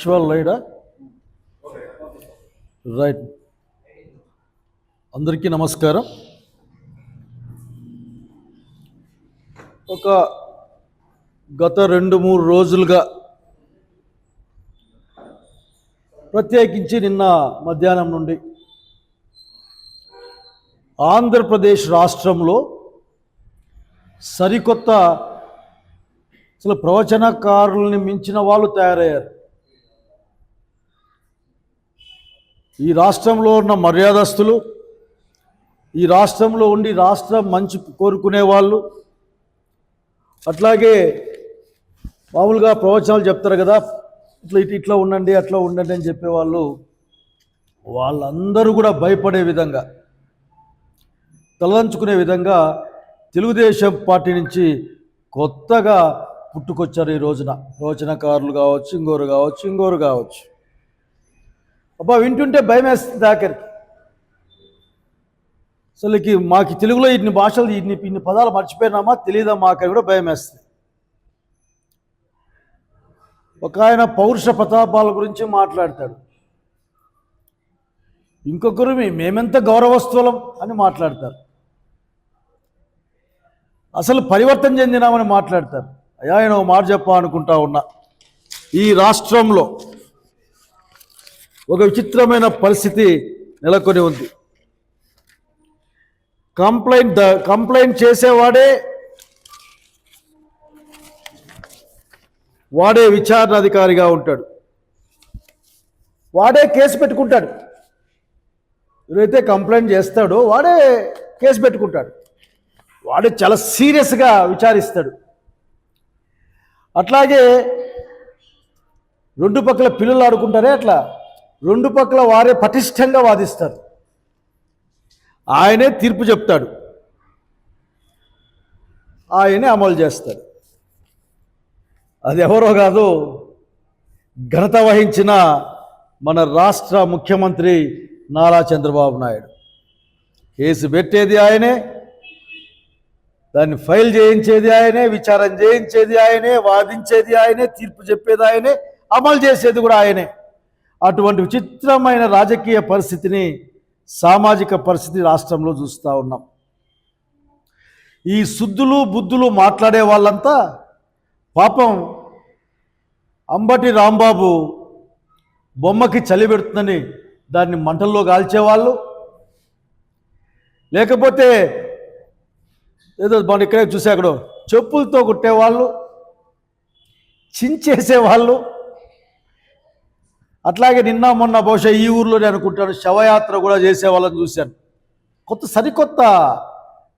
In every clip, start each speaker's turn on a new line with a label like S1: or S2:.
S1: Visual రైడా right అందరికీ నమస్కారం. ఒక గత రెండు మూడు రోజులుగా ప్రత్యేకించి నిన్న మధ్యాహ్నం నుండి ఆంధ్రప్రదేశ్ రాష్ట్రంలో సరికొత్త అసలు ప్రవచనకారుల్ని మించిన వాళ్ళు తయారయ్యారు. ఈ రాష్ట్రంలో ఉన్న మర్యాదస్తులు ఈ రాష్ట్రంలో ఉండి రాష్ట్రం మంచి కోరుకునే వాళ్ళు. అట్లాగే మామూలుగా ప్రవచనాలు చెప్తారు కదా ఇట్లా ఇటు ఇట్లా ఉండండి అట్లా ఉండండి అని చెప్పేవాళ్ళు వాళ్ళందరూ కూడా భయపడే విధంగా తలదంచుకునే విధంగా తెలుగుదేశం పార్టీ నుంచి కొత్తగా పుట్టుకొచ్చారు ఈ రోజున. ప్రవచనకారులు కావచ్చు ఇంగోరు కావచ్చు ఇంగోరు కావచ్చు. అబ్బా వింటుంటే భయం వేస్తుంది ఆఖరికి అసలుకి మాకు తెలుగులో ఇన్ని భాషలు ఇన్ని ఇన్ని పదాలు మర్చిపోయినామా తెలియదా మాకు కూడా భయం వేస్తుంది. ఒక ఆయన పౌరుష ప్రతాపాల గురించి మాట్లాడతాడు. ఇంకొకరు మేమెంత గౌరవస్థూలం అని మాట్లాడతారు. అసలు పరివర్తన చెందినామని మాట్లాడతారు. అయ్యా ఆయన ఓ మాట చెప్పా అనుకుంటా ఉన్నా. ఈ రాష్ట్రంలో ఒక విచిత్రమైన పరిస్థితి నెలకొని ఉంది. కంప్లైంట్ కంప్లైంట్ చేసేవాడే వాడే విచారణ అధికారిగా ఉంటాడు. వాడే కేసు పెట్టుకుంటాడు. ఎవరైతే కంప్లైంట్ చేస్తాడో వాడే కేసు పెట్టుకుంటాడు. వాడు చాలా సీరియస్గా విచారిస్తాడు. అట్లాగే రెండు పక్కల పిల్లలు ఆడుకుంటారే అట్లా? రెండు పక్కల వారే పటిష్టంగా వాదిస్తారు. ఆయనే తీర్పు చెప్తాడు. ఆయనే అమలు చేస్తాడు. అది ఎవరో కాదు ఘనత వహించిన మన రాష్ట్ర ముఖ్యమంత్రి నారా చంద్రబాబు నాయుడు. కేసు పెట్టేది ఆయనే దాన్ని ఫైల్ చేయించేది ఆయనే విచారణ చేయించేది ఆయనే వాదించేది ఆయనే తీర్పు చెప్పేది ఆయనే అమలు చేసేది కూడా ఆయనే. అటువంటి విచిత్రమైన రాజకీయ పరిస్థితిని సామాజిక పరిస్థితి రాష్ట్రంలో చూస్తూ ఉన్నాం. ఈ శుద్ధులు బుద్ధులు మాట్లాడే వాళ్ళంతా పాపం అంబటి రాంబాబు బొమ్మకి చలి పెడుతుందని దాన్ని మంటల్లో కాల్చేవాళ్ళు. లేకపోతే ఏదో మన ఇక్కడే చూసే అక్కడ చెప్పులతో కుట్టేవాళ్ళు చించేసేవాళ్ళు. అట్లాగే నిన్న మొన్న బహుశా ఈ ఊర్లోనే అనుకుంటాను శవయాత్ర కూడా చేసే వాళ్ళని చూశాను. కొత్త సరికొత్త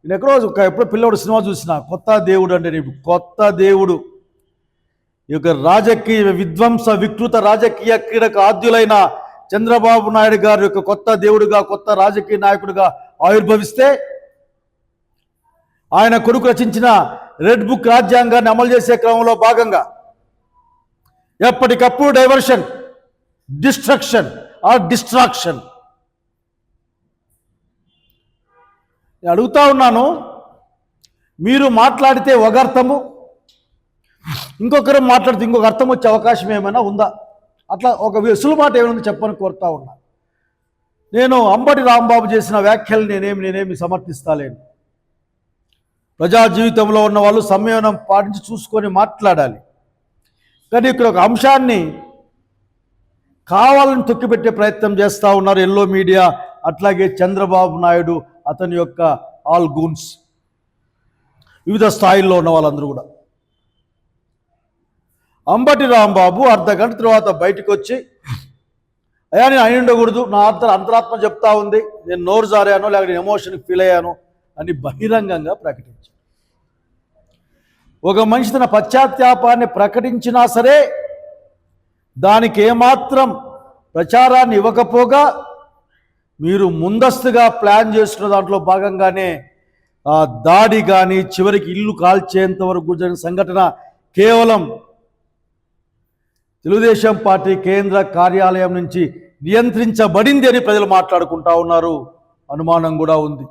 S1: నేను ఎక్కడో ఒక- ఎప్పుడో పిల్లవాడు సినిమా చూసిన కొత్త దేవుడు అంటే నీకు కొత్త దేవుడు. ఈ యొక్క రాజకీయ విధ్వంస వికృత రాజకీయ క్రీడకు ఆద్యులైన చంద్రబాబు నాయుడు గారి యొక్క కొత్త దేవుడుగా కొత్త రాజకీయ నాయకుడిగా ఆవిర్భవిస్తే ఆయన కొడుకు రచించిన రెడ్ బుక్ రాజ్యాంగాన్ని అమలు చేసే క్రమంలో భాగంగా ఎప్పటికప్పుడు డైవర్షన్ డిస్ట్రక్షన్ ఆర్ డిస్ట్రాక్షన్. నేను అడుగుతా ఉన్నాను మీరు మాట్లాడితే ఒక అర్థము ఇంకొకరు మాట్లాడితే ఇంకొక అర్థం వచ్చే అవకాశం ఏమైనా ఉందా? అట్లా ఒక వెసులు మాట ఏమైనా చెప్పని కోరుతా ఉన్నా. నేను అంబటి రాంబాబు చేసిన వ్యాఖ్యలు నేనేమి నేనేమి సమర్థిస్తాలేను ప్రజా జీవితంలో ఉన్న వాళ్ళు సంయమనం పాటించి చూసుకొని మాట్లాడాలి. కానీ ఇక్కడ ఒక అంశాన్ని కావాలని తొక్కిపెట్టే ప్రయత్నం చేస్తూ ఉన్నారు ఎల్లో మీడియా అట్లాగే చంద్రబాబు నాయుడు అతని యొక్క ఆల్ గూన్స్. వివిధ స్థాయిల్లో ఉన్న వాళ్ళందరూ కూడా. అంబటి రాంబాబు అర్ధ గంట తర్వాత బయటకు వచ్చి అయ్యా నేను అయి ఉండకూడదు నా అంతర అంతరాత్మ చెప్తా ఉంది నేను నోరు జారాను లేకపోతే ఎమోషన్కి ఫీల్ అయ్యాను అని బహిరంగంగా ప్రకటించాను ఒక మనిషి తన పశ్చాత్తాపాన్ని ప్రకటించినా సరే దానికి ఏమాత్రం ప్రచారాన్ని ఇవ్వకపోగా మీరు ముందస్తుగా ప్లాన్ చేస్తున్న దాంట్లో భాగంగానే ఆ దాడి కానీ చివరికి ఇల్లు కాల్చేంత వరకు జరిగిన సంఘటన కేవలం తెలుగుదేశం పార్టీ కేంద్ర కార్యాలయం నుంచి నియంత్రించబడింది అని ప్రజలు మాట్లాడుకుంటా ఉన్నారు. అనుమానం కూడా ఉంది.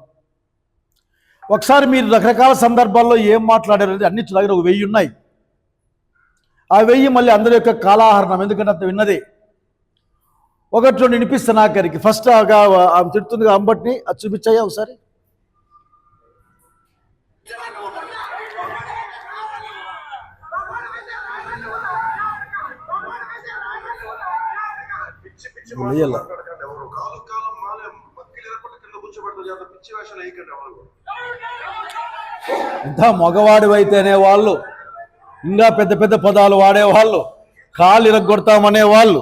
S1: ఒకసారి మీరు రకరకాల సందర్భాల్లో ఏం మాట్లాడారంటే అన్ని దగ్గర ఒక వెయ్యి ఉన్నాయి. ఆ వెయ్యి మళ్ళీ అందరి యొక్క కాలాహరణం. ఎందుకంటే అంత విన్నది. ఒకటి రెండు వినిపిస్తా నాకరికి ఫస్ట్ ఆమె తిడుతుంది అంబటిని. అది చూపించాయా ఒకసారి? ఇంత మగవాడు అయితేనే వాళ్ళు ఇంకా పెద్ద పెద్ద పదాలు వాడేవాళ్ళు కాలు ఇరగొడతామనే వాళ్ళు.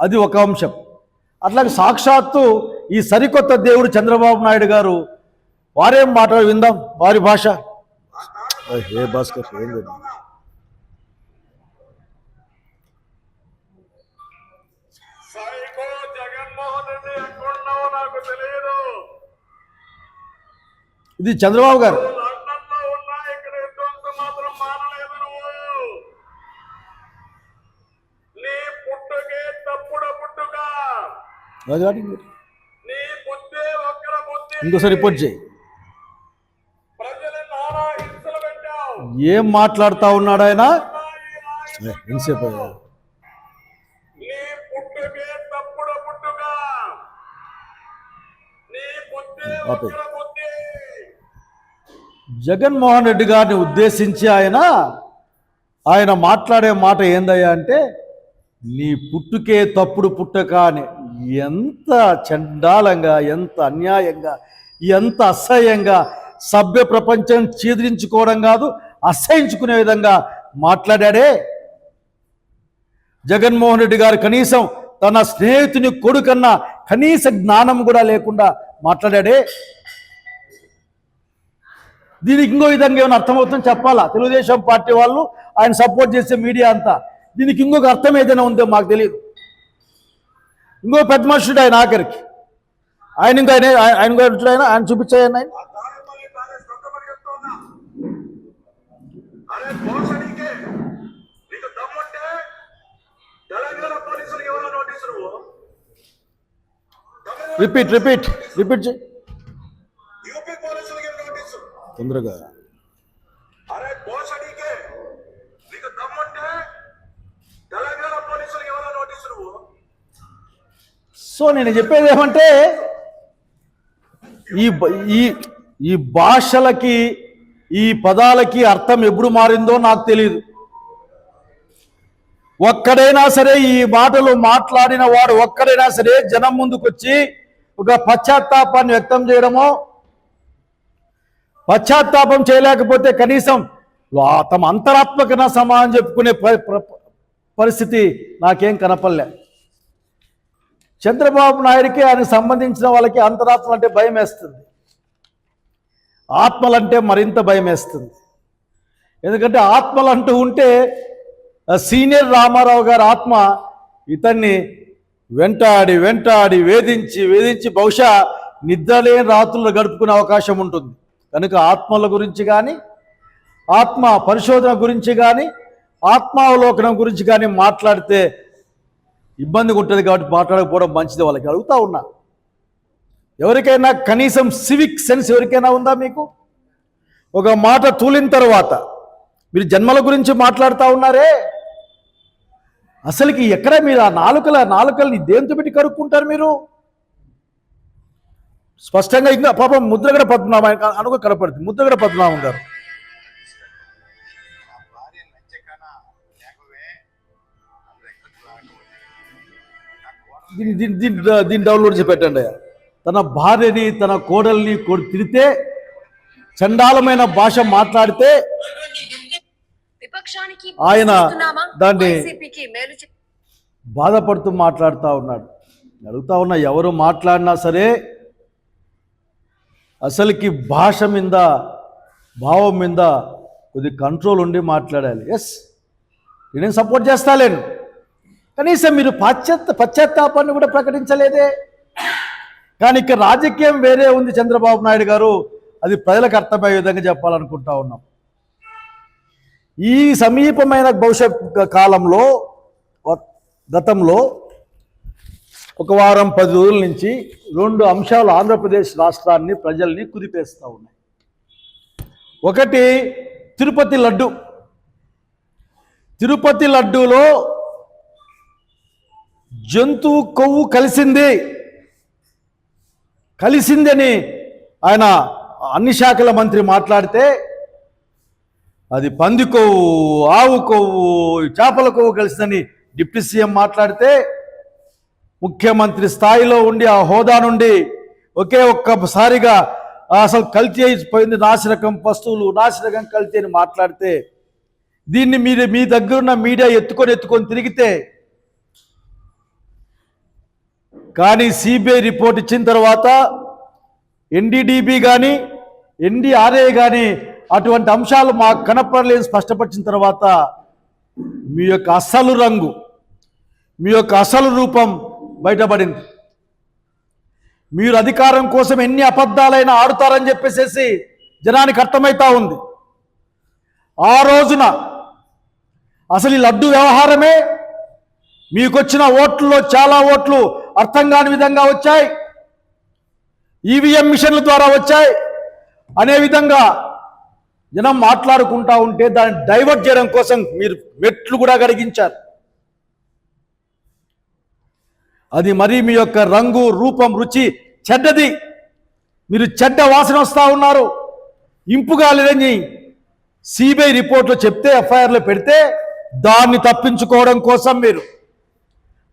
S1: అది ఒక అంశం. అట్లాగే సాక్షాత్తు ఈ సరికొత్త దేవుడు చంద్రబాబు నాయుడు గారు వారేం మాట విందాం వారి భాష? ఏ భాస్కర్ ఏం ఇది చంద్రబాబు గారు. ఇంకోసారి రిపోర్ట్ చేయి. ఏం మాట్లాడుతా ఉన్నాడు ఆయన? ఎంతసేపు అయ్యా? జగన్మోహన్ రెడ్డి గారిని ఉద్దేశించి ఆయన ఆయన మాట్లాడే మాట ఏందయ్యా అంటే నీ పుట్టుకే తప్పుడు పుట్టక అని. ఎంత చండాలంగా ఎంత అన్యాయంగా ఎంత అసహ్యంగా సభ్య ప్రపంచం చీదరించుకోవడం కాదు అసహించుకునే విధంగా మాట్లాడాడే. జగన్మోహన్ రెడ్డి గారు కనీసం తన స్నేహితుని కొడుకన్నా కనీస జ్ఞానం కూడా లేకుండా మాట్లాడాడే. దీనికి ఇంకో విధంగా ఏమైనా అర్థమవుతుందో చెప్పాలా? తెలుగుదేశం పార్టీ వాళ్ళు ఆయన సపోర్ట్ చేసే మీడియా అంతా. దీనికి ఇంకొక అర్థం ఏదైనా ఉందో మాకు తెలియదు. ఇంకో పెద్ద మనుషుడు ఆయన ఆఖరికి. ఆయన ఇంకా ఆయన ఆయన మనుషుడు ఆయన ఆయన చూపించాయని ఆయన.
S2: ఆ తాడేపల్లి ప్యాలెస్ దొంగమని చెప్తా ఉన్నా అరే పోషణీకే నీకు దమ్ముంటే తెలంగాణ పోలీసులకు ఎవరో నోటీసు నువ్వు తమిళనాడు
S1: రిపీట్ రిపీట్ రిపీట్ చేయి
S2: యూపీ పోలీసులకు ఎవరు నోటీసు
S1: తొందరగా
S2: అరే పోషణీకే నీకు దమ్ముంటే తెలంగాణ పోలీసులకు ఎవరో నోటీసు నువ్వు
S1: సో నేను చెప్పేది ఏమంటే ఈ ఈ ఈ భాషలకి ఈ పదాలకి అర్థం ఎప్పుడు మారిందో నాకు తెలియదు ఒక్కడైనా సరే ఈ మాటలు మాట్లాడిన వాడు ఒక్కడైనా సరే జనం ముందుకొచ్చి ఒక పశ్చాత్తాపాన్ని వ్యక్తం చేయడమో పశ్చాత్తాపం చేయలేకపోతే కనీసం తమ అంతరాత్మకన సమానం చెప్పుకునే ప- పరిస్థితి నాకేం కనపడలేదు చంద్రబాబు నాయుడికి ఆయనకు సంబంధించిన వాళ్ళకి అంతరాత్మలు అంటే భయం వేస్తుంది. ఆత్మలంటే మరింత భయం వేస్తుంది. ఎందుకంటే ఆత్మలు అంటూ ఉంటే సీనియర్ రామారావు గారి ఆత్మ ఇతన్ని వెంటాడి వెంటాడి వేధించి వేధించి బహుశా నిద్రలేని రాత్రులు గడుపుకునే అవకాశం ఉంటుంది. కనుక ఆత్మల గురించి కానీ ఆత్మ పరిశోధన గురించి కానీ ఆత్మావలోకనం గురించి కానీ మాట్లాడితే ఇబ్బందిగా ఉంటుంది కాబట్టి మాట్లాడకపోవడం మంచిది వాళ్ళకి అడుగుతా ఉన్నా. ఎవరికైనా కనీసం సివిక్ సెన్స్ ఎవరికైనా ఉందా మీకు? ఒక మాట తూలిన తర్వాత మీరు జన్మల గురించి మాట్లాడుతూ ఉన్నారే? అసలుకి ఎక్కడ మీరు ఆ నాలుకల నాలుకల్ని దేంతో పెట్టి కడుక్కుంటారు మీరు? స్పష్టంగా ఇంకా పాపం ముద్రగడ పద్మనాభం అనుకో కనపడుతుంది. ముద్రగడ పద్మనాభం గారు. దీన్ని దీన్ని దీన్ని దీన్ని డౌన్లోడ్ చేసి పెట్టండి తన భార్యని తన కోడల్ని కొడు తిడితే చండాలమైన భాష మాట్లాడితే ఆయన? దాన్ని బాధపడుతూ మాట్లాడుతూ ఉన్నాడు. అడుగుతా ఉన్నా ఎవరు మాట్లాడినా సరే అసలుకి భాష మీద భావం మీద కొద్ది కంట్రోల్ ఉండి మాట్లాడాలి. ఎస్ నేనేం సపోర్ట్ చేస్తాలేను కనీసం మీరు పాశ్చాత్య పశ్చాత్తాపాన్ని కూడా ప్రకటించలేదే. కానీ ఇక్కడ రాజకీయం వేరే ఉంది చంద్రబాబు నాయుడు గారు. అది ప్రజలకు అర్థమయ్యే విధంగా చెప్పాలనుకుంటా ఉన్నాం. ఈ సమీపమైన భవిష్యత్ కాలంలో గతంలో ఒక వారం పది రోజుల నుంచి రెండు అంశాలు ఆంధ్రప్రదేశ్ రాష్ట్రాన్ని ప్రజల్ని కుదిపేస్తూ ఉన్నాయి. ఒకటి తిరుపతి లడ్డు. తిరుపతి లడ్డూలో జంతువు కొవ్వు కలిసింది. కలిసిందని ఆయన అన్ని శాఖల మంత్రి మాట్లాడితే అది పంది కొవ్వు ఆవు కొవ్వు చేపల కొవ్వు కలిసిందని డిప్యూటీ సీఎం మాట్లాడితే ముఖ్యమంత్రి స్థాయిలో ఉండి ఆ హోదా నుండి ఒకే ఒక్కసారిగా అసలు కల్తీ అయిపోయింది నాసిరకం వస్తువులు నాసిరకం కల్తీ అని మాట్లాడితే దీన్ని మీరు మీ దగ్గరున్న మీడియా ఎత్తుకొని ఎత్తుకొని తిరిగితే కానీ సిబిఐ రిపోర్ట్ ఇచ్చిన తర్వాత ఎన్డీడీబీ కానీ ఎన్డీఆర్ఏ కానీ అటువంటి అంశాలు మాకు కనపడలేదు స్పష్టపరిచిన తర్వాత మీ యొక్క అసలు రంగు మీ యొక్క అసలు రూపం బయటపడింది. మీరు అధికారం కోసం ఎన్ని అబద్ధాలైనా ఆడుతారని చెప్పేసేసి జనానికి అర్థమవుతా ఉంది. ఆ రోజున అసలు ఈ లడ్డు వ్యవహారమే మీకొచ్చిన ఓట్లలో చాలా ఓట్లు అర్థం కాని విధంగా వచ్చాయి. ఈవీఎం మిషన్ల ద్వారా వచ్చాయి. అనే విధంగా జనం మాట్లాడుకుంటా ఉంటే దాన్ని డైవర్ట్ చేయడం కోసం మీరు మెట్లు కూడా గడిగించారు అది మరీ మీ యొక్క రంగు రూపం రుచి చెడ్డది. మీరు చెడ్డ వాసన వస్తూ ఉన్నారు. ఇంపుగా లేదని సిబిఐ రిపోర్ట్లో చెప్తే ఎఫ్ఐఆర్లో పెడితే దాన్ని తప్పించుకోవడం కోసం మీరు.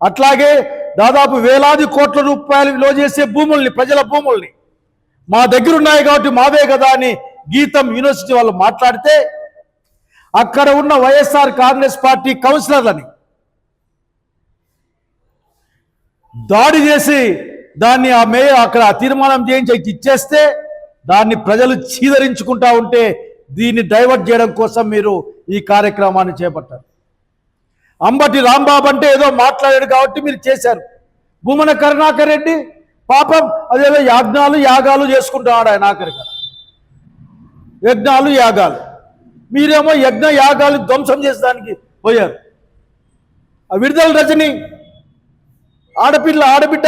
S1: అట్లాగే దాదాపు వేలాది కోట్ల రూపాయలు విలువ చేసే భూముల్ని ప్రజల భూముల్ని. మా దగ్గర ఉన్నాయి కాబట్టి మావే కదా అని గీతం యూనివర్సిటీ వాళ్ళు మాట్లాడితే అక్కడ ఉన్న వైఎస్ఆర్ కాంగ్రెస్ పార్టీ కౌన్సిలర్లని దాడి చేసి దాన్ని ఆ మే అక్కడ తీర్మానం చేయించి ఇచ్చేస్తే దాన్ని ప్రజలు చీదరించుకుంటా ఉంటే దీన్ని డైవర్ట్ చేయడం కోసం మీరు ఈ కార్యక్రమాన్ని చేపట్టారు. అంబటి రాంబాబు అంటే ఏదో మాట్లాడాడు కాబట్టి మీరు చేశారు. భూమన కరుణాకర్ రెడ్డి పాపం అదేదో యాజ్ఞాలు యాగాలు చేసుకుంటున్నాడు ఆయన ఆఖరిగా యజ్ఞాలు యాగాలు. మీరేమో యజ్ఞ యాగాలు ధ్వంసం చేసేదానికి పోయారు. ఆ విడుదల రజని ఆడపిల్ల ఆడబిడ్డ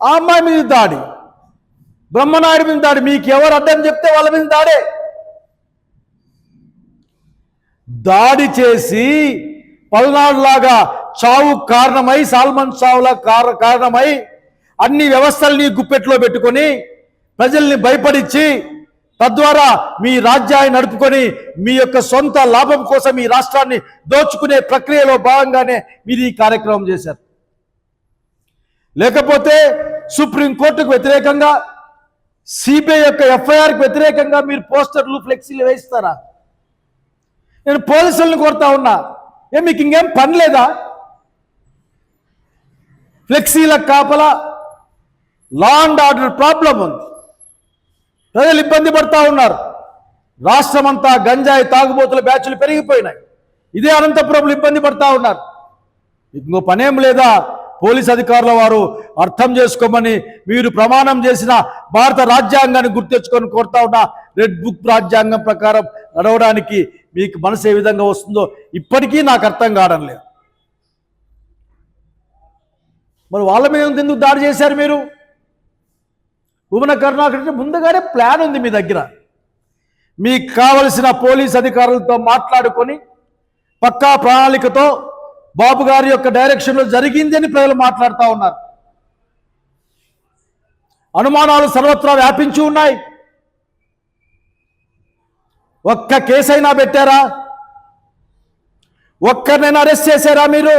S1: ఆ అమ్మాయి మీద దాడి బ్రహ్మనాయుడు మీద దాడి మీకు ఎవరు అడ్డం చెప్తే వాళ్ళ మీద దాడే. దాడి చేసి పల్నాడులాగా చావు కారణమై సాల్మన్ చావుల కార కారణమై అన్ని వ్యవస్థల్ని గుప్పెట్లో పెట్టుకొని ప్రజల్ని భయపడించి తద్వారా మీ రాజ్యాన్ని నడుపుకొని మీ యొక్క సొంత లాభం కోసం మీ రాష్ట్రాన్ని దోచుకునే ప్రక్రియలో భాగంగానే మీరు ఈ కార్యక్రమం చేశారు. లేకపోతే సుప్రీంకోర్టుకు వ్యతిరేకంగా సిబిఐ యొక్క ఎఫ్ఐఆర్కి వ్యతిరేకంగా మీరు పోస్టర్లు ఫ్లెక్సీలు వేయిస్తారా? నేను పోలీసులను కోరుతా ఉన్నా. ఏ మీకు ఇంకేం పని లేదా? ఫ్లెక్సీల కాపలా లా అండ్ ఆర్డర్ ప్రాబ్లం ఉంది. ప్రజలు ఇబ్బంది పడతా ఉన్నారు. రాష్ట్రమంతా గంజాయి తాగుబోతుల బ్యాచ్లు పెరిగిపోయినాయి. ఇదే అనంతపురంలో ఇబ్బంది పడతా ఉన్నారు. ఇంకో పనేం లేదా? పోలీస్ అధికారుల వారు అర్థం చేసుకోమని మీరు ప్రమాణం చేసిన భారత రాజ్యాంగాన్ని గుర్తెచ్చుకొని కోరుతా ఉన్నా రెడ్ బుక్ రాజ్యాంగం ప్రకారం నడవడానికి మీకు మనసు ఏ విధంగా వస్తుందో ఇప్పటికీ నాకు అర్థం కావడం లేదు. మరి వాళ్ళ మీద ఎందుకు దాడి చేశారు మీరు? ఉమెన కరుణాకర్ ముందుగానే ప్లాన్ ఉంది మీ దగ్గర. మీకు కావలసిన పోలీస్ అధికారులతో మాట్లాడుకొని పక్కా ప్రణాళికతో బాబు గారి యొక్క డైరెక్షన్లో జరిగింది అని ప్రజలు మాట్లాడుతూ ఉన్నారు. అనుమానాలు సర్వత్రా వ్యాపించి ఉన్నాయి. ఒక్క కేసైనా పెట్టారా? ఒక్కరినైనా అరెస్ట్ చేశారా మీరు?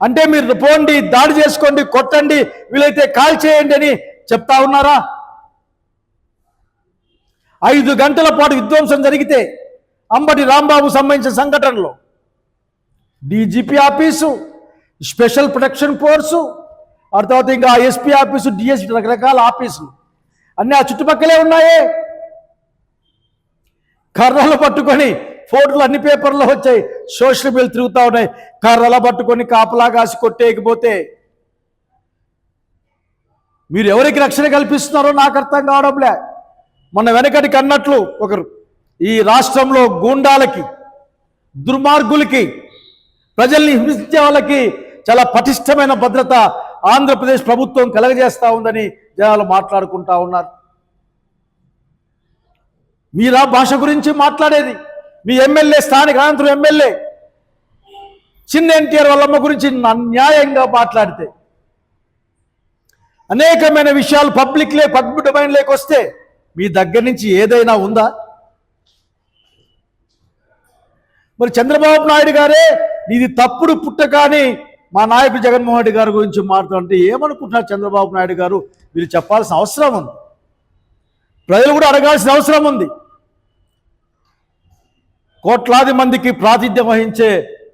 S1: అంటే మీరు పోండి దాడి చేసుకోండి కొట్టండి వీలైతే కాల్ చేయండి అని చెప్తా ఉన్నారా? ఐదు గంటల పాటు విధ్వంసం జరిగితే అంబటి రాంబాబు సంబంధించిన సంఘటనలో. DGP office special protection force ఆ తర్వాత ఇంకా ఎస్పీ ఆఫీసు డిఎస్పీ రకరకాల ఆఫీసులు. అన్నీ ఆ చుట్టుపక్కలే ఉన్నాయే. కర్రలు పట్టుకొని ఫోటోలు అన్ని పేపర్లో వచ్చాయి. సోషల్ మీడియా తిరుగుతూ ఉన్నాయి. కర్రలు పట్టుకొని కాపలా కాసి కొట్టేయకపోతే మీరు ఎవరికి రక్షణ కల్పిస్తున్నారో నాకు అర్థం కావడంలే. మొన్న వెనకటికి అన్నట్లు ఒకరు ఈ రాష్ట్రంలో గూండాలకి దుర్మార్గులకి ప్రజల్ని హింసించే వాళ్ళకి చాలా పటిష్టమైన భద్రత ఆంధ్రప్రదేశ్ ప్రభుత్వం కలగజేస్తూ ఉందని జనాలు మాట్లాడుకుంటా ఉన్నారు. మీరా భాష గురించి మాట్లాడేది. మీ ఎమ్మెల్యే స్థానిక అనంతరం ఎమ్మెల్యే. చిన్న ఎన్టీఆర్ వాళ్ళమ్మ గురించి అన్యాయంగా మాట్లాడితే. అనేకమైన విషయాలు పబ్లిక్లే పబ్లిక్ డొమైన్లోకి వస్తే మీ దగ్గర నుంచి ఏదైనా ఉందా? మరి చంద్రబాబు నాయుడు గారే ఇది తప్పుడు పుట్టకాని మా నాయకుడు జగన్మోహన్ రెడ్డి గారి గురించి మాట్లాడుతుంటే ఏమనుకుంటున్నారు చంద్రబాబు నాయుడు గారు? మీరు చెప్పాల్సిన అవసరం ఉంది. ప్రజలు కూడా అడగాల్సిన అవసరం ఉంది. కోట్లాది మందికి ప్రాతిథ్యం వహించే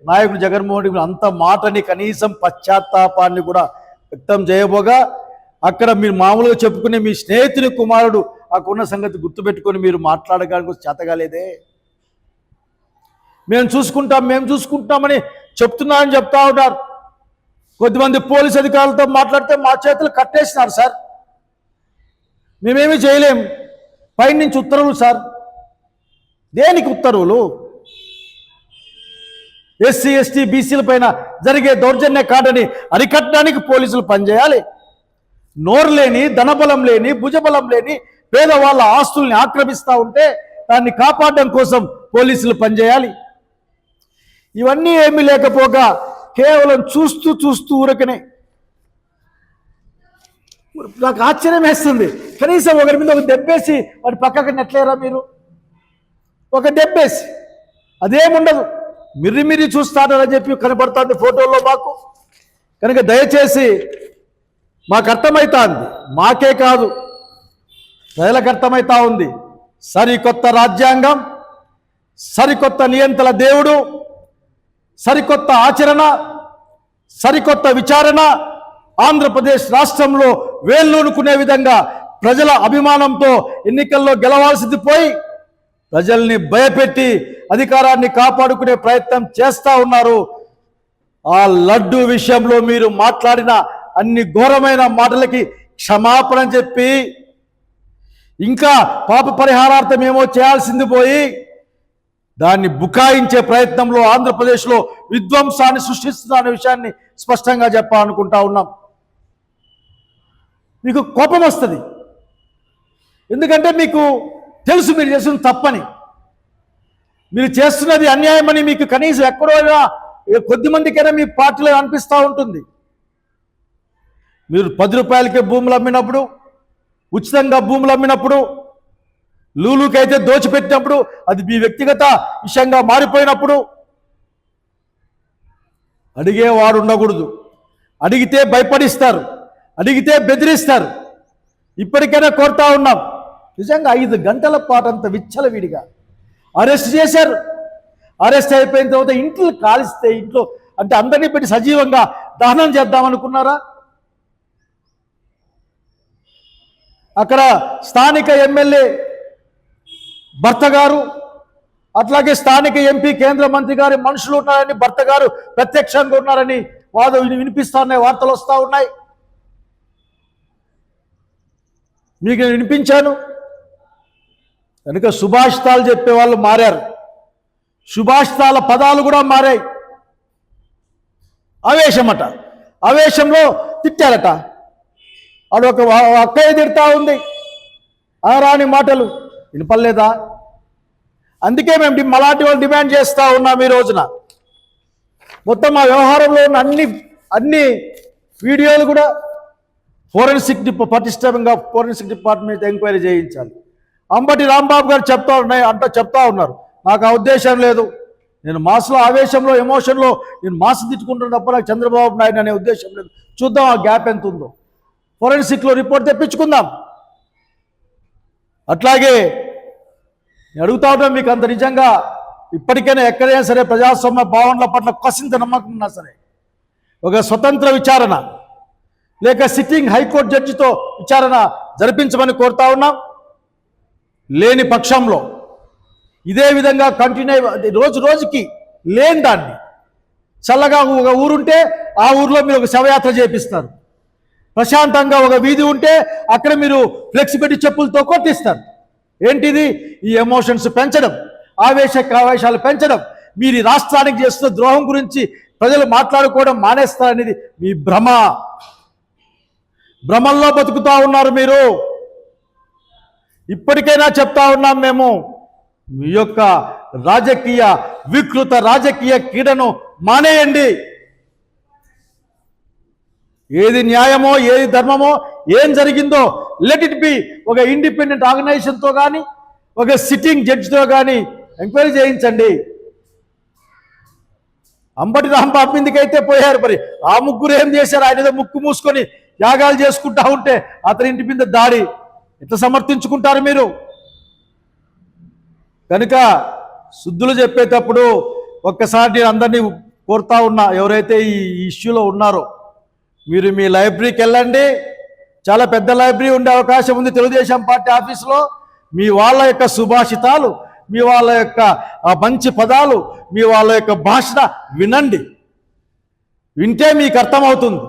S1: నాయకుడు జగన్మోహన్ రెడ్డి అంత మాటని కనీసం పశ్చాత్తాపాన్ని కూడా వ్యక్తం చేయబోగా అక్కడ మీరు మామూలుగా చెప్పుకునే మీ స్నేహితుని కుమారుడు అక్కడున్న సంగతి గుర్తుపెట్టుకొని మీరు మాట్లాడడానికి చేతగాలేదే మేము చూసుకుంటాం మేము చూసుకుంటామని చెప్తున్నామని చెప్తా ఉన్నారు. కొద్దిమంది పోలీస్ అధికారులతో మాట్లాడితే మా చేతులు కట్టేసినారు సార్. మేమేమీ చేయలేం. పైనుంచి ఉత్తర్వులు సార్. దేనికి ఉత్తర్వులు? ఎస్సీ ఎస్టీ బీసీల పైన జరిగే దౌర్జన్య కాటని అరికట్టడానికి పోలీసులు పనిచేయాలి. నోరు లేని ధనబలం లేని భుజబలం లేని పేదవాళ్ళ ఆస్తుల్ని ఆక్రమిస్తూ ఉంటే దాన్ని కాపాడడం కోసం పోలీసులు పనిచేయాలి. ఇవన్నీ ఏమీ లేకపోగా కేవలం చూస్తూ చూస్తూ ఊరకనే. నాకు ఆశ్చర్యం వేస్తుంది. కనీసం ఒకరి మీద ఒక దెబ్బేసి వాడి పక్కకి నెట్లేరా మీరు? ఒక దెబ్బేసి. అదేముండదు. మిర్రి చూస్తానని చెప్పి కనపడుతుంది ఫోటోల్లో మాకు. కనుక దయచేసి మాకు అర్థమవుతుంది మాకే కాదు ప్రజలకు అర్థమవుతా ఉంది. సరికొత్త రాజ్యాంగం సరికొత్త నియంత్రణ దేవుడు సరికొత్త ఆచరణ సరికొత్త విచారణ ఆంధ్రప్రదేశ్ రాష్ట్రంలో వేళ్ళూనుకునే విధంగా ప్రజల అభిమానంతో ఎన్నికల్లో గెలవాల్సింది పోయి ప్రజల్ని భయపెట్టి అధికారాన్ని కాపాడుకునే ప్రయత్నం చేస్తా ఉన్నారు. ఆ లడ్డు విషయంలో మీరు మాట్లాడిన అన్ని ఘోరమైన మాటలకి క్షమాపణ చెప్పి ఇంకా పాప పరిహారార్థం ఏమో చేయాల్సింది పోయి దాన్ని బుకాయించే ప్రయత్నంలో ఆంధ్రప్రదేశ్లో విధ్వంసాన్ని సృష్టిస్తున్న అనే విషయాన్ని స్పష్టంగా చెప్పాలనుకుంటా ఉన్నాం. మీకు కోపం వస్తుంది. ఎందుకంటే మీకు తెలుసు మీరు చేసిన తప్పని. మీరు చేస్తున్నది అన్యాయమని మీకు కనీసం ఎక్కడో కొద్ది మందికైనా మీ పార్టీలో అనిపిస్తూ ఉంటుంది. మీరు పది రూపాయలకే భూములు అమ్మినప్పుడు ఉచితంగా భూములు అమ్మినప్పుడు లూలుకైతే దోచిపెట్టినప్పుడు అది మీ వ్యక్తిగత విషయంగా మారిపోయినప్పుడు అడిగేవాడు ఉండకూడదు. అడిగితే భయపడిస్తారు. అడిగితే బెదిరిస్తారు. ఇప్పటికైనా కోరుతా ఉన్నాం. నిజంగా ఐదు గంటల పాటు అంత విచ్చలవిడిగా. అరెస్ట్ చేశారు. అరెస్ట్ అయిపోయిన తర్వాత ఇంట్లో కాలిస్తే ఇంట్లో అంటే అందరినీ పెట్టి సజీవంగా దహనం చేద్దామనుకున్నారా అక్కడ స్థానిక ఎమ్మెల్యే భర్త గారు అట్లాగే స్థానిక ఎంపీ కేంద్ర మంత్రి గారి మనుషులు ఉన్నారని భర్త గారు ప్రత్యక్షంగా ఉన్నారని వాదం వినిపిస్తా ఉన్నాయి వార్తలు వస్తూ ఉన్నాయి. మీకు నేను వినిపించాను. కనుక సుభాషితాలు చెప్పే వాళ్ళు మారారు. సుభాషితాల పదాలు కూడా మారాయి. ఆవేశమట. ఆవేశంలో తిట్టారట. ఆడు ఒక అక్కయ్య తిడతా ఉంది. ఆ రాని మాటలు వినపడలేదా? అందుకే మేము మలాటి మలాంటి వాళ్ళు డిమాండ్ చేస్తూ ఉన్నాం ఈ రోజున. మొత్తం ఆ వ్యవహారంలో ఉన్న అన్ని అన్ని వీడియోలు కూడా ఫోరెన్సిక్ డిప పటిష్టంగా ఫోరెన్సిక్ డిపార్ట్మెంట్ ఎంక్వైరీ చేయించాలి. అంబటి రాంబాబు గారు చెప్తా ఉన్నాయి అంట చెప్తా ఉన్నారు. నాకు ఆ ఉద్దేశం లేదు. నేను మాసులో ఆవేశంలో ఎమోషన్లో నేను మాస్ తిట్టుకుంటున్న తప్ప నాకు చంద్రబాబు నాయుడు అనే ఉద్దేశం లేదు. చూద్దాం ఆ గ్యాప్ ఎంత ఉందో ఫోరెన్సిక్లో రిపోర్ట్ తెప్పించుకుందాం. అట్లాగే నేను అడుగుతా ఉంటాను మీకు అంత నిజంగా ఇప్పటికైనా ఎక్కడైనా సరే ప్రజాస్వామ్య భావనల పట్ల కసింత నమ్మకం ఉన్నా సరే ఒక స్వతంత్ర విచారణ లేక సిట్టింగ్ హైకోర్టు జడ్జితో విచారణ జరిపించమని కోరుతా ఉన్నాం. లేని పక్షంలో ఇదే విధంగా కంటిన్యూ రోజు రోజుకి లేని దాన్ని. చల్లగా ఒక ఊరుంటే ఆ ఊర్లో మీరు ఒక శవయాత్ర చేపిస్తారు. ప్రశాంతంగా ఒక వీధి ఉంటే అక్కడ మీరు ఫ్లెక్సిబిలిటీ చెప్పులతో కొట్టిస్తారు. ఏంటిది? ఈ ఎమోషన్స్ పెంచడం ఆవేశ ఆవేశాలు పెంచడం మీరు ఈ రాష్ట్రానికి చేస్తున్న ద్రోహం గురించి ప్రజలు మాట్లాడుకోవడం మానేస్తారనేది మీ భ్రమ. భ్రమల్లో బతుకుతా ఉన్నారు మీరు. ఇప్పటికైనా చెప్తా ఉన్నాం మేము. మీ యొక్క రాజకీయ వికృత రాజకీయ క్రీడను మానేయండి. ఏది న్యాయమో ఏది ధర్మమో ఏం జరిగిందో లెట్ ఇట్ బి ఒక ఇండిపెండెంట్ ఆర్గనైజేషన్తో కానీ ఒక సిట్టింగ్ జడ్జితో కానీ ఎంక్వైరీ చేయించండి. అంబటి రాంబాబు మీదకైతే పోయారు మరి. ఆ ముగ్గురు ఏం చేశారు? ఆయన ఏదో ముక్కు మూసుకొని యాగాలు చేసుకుంటా ఉంటే అతని ఇంటి మీద దాడి. ఎట్లా సమర్థించుకుంటారు మీరు? కనుక శుద్ధులు చెప్పేటప్పుడు ఒక్కసారి నేను అందరినీ కోరుతా ఉన్నా ఎవరైతే ఈ ఇష్యూలో ఉన్నారో మీరు మీ లైబ్రరీకి వెళ్ళండి. చాలా పెద్ద లైబ్రరీ ఉండే అవకాశం ఉంది తెలుగుదేశం పార్టీ ఆఫీసులో. మీ వాళ్ళ యొక్క సుభాషితాలు మీ వాళ్ళ యొక్క మంచి పదాలు మీ వాళ్ళ యొక్క భాష వినండి. వింటే మీకు అర్థమవుతుంది.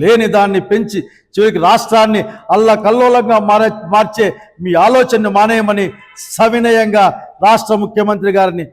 S1: లేని దాన్ని పెంచి చివరికి రాష్ట్రాన్ని అల్ల కల్లోలంగా మార మార్చే మీ ఆలోచనను మానేయమని సవినయంగా రాష్ట్ర ముఖ్యమంత్రి గారిని